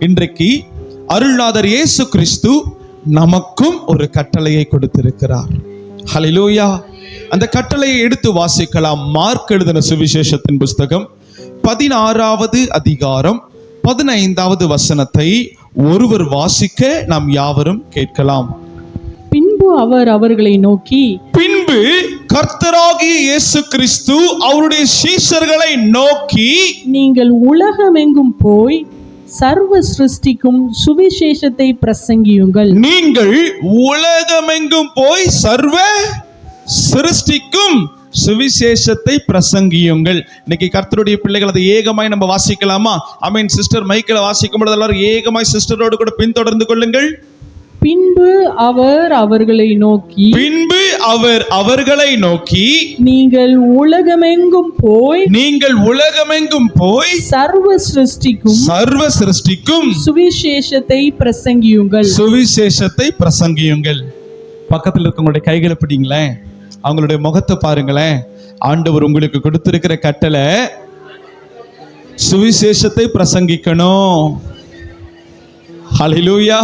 இன்றைக்கு அருள்நாதர் இயேசு கிறிஸ்து நமக்கும் ஒரு கட்டளையை கொடுத்திருக்கிறார். ஹalleluya அந்த கட்டளையை எடுத்து வாசிக்கலாம். மார்க் எழுதின சுவிசேஷத்தின் புஸ்தகம் பதினாறாவது அதிகாரம் பதினைந்தாவது வசனத்தை ஒருவர் வாசிக்க நாம் யாவரும் கேட்கலாம். பின்பு அவர் அவர்களை நோக்கி பின்பு கர்த்தராகிய இயேசு கிறிஸ்து அவருடைய சீஷர்களை நோக்கி நீங்கள் உலகமெங்கும் போய் சர்வ சிருஷ்டிக்கும் சுவிசேஷத்தை பிரசங்கியுங்கள். நீங்கள் உலகமெங்கும் போய் சர்வ சிருஷ்டிக்கும் சுவிசேஷத்தை பிரசங்கியுங்கள். இன்னைக்கு கர்த்தருடைய பிள்ளைகள் அதை ஏகமாய் நம்ம வாசிக்கலாமா? அமீன் சிஸ்டர் மைக்கில் வாசிக்கும் பொழுது எல்லாரும் ஏகமாய் சிஸ்டரோடு கூட பின்தொடர்ந்து கொள்ளுங்கள். பின்பு அவர் அவர்களை நோக்கி பின்பு அவர் அவர்களை நோக்கி நீங்கள் உலகமெங்கும் போய் நீங்கள் உலகமெங்கும் போய் சர்வ சிருஷ்டிக்கும் சர்வ சிருஷ்டிக்கும் சுவிசேஷத்தை பிரசங்கியுங்கள். சுவிசேஷத்தை பிரசங்கியுங்கள். பக்கத்தில் இருக்கவங்களுடைய கைகளை பிடிங்களேன். அவங்களுடைய முகத்தை பாருங்களேன். ஆண்டவர் உங்களுக்கு கொடுத்திருக்கிற கட்டளை சுவிசேஷத்தை பிரசங்கிக்கணும். ஹalleluya.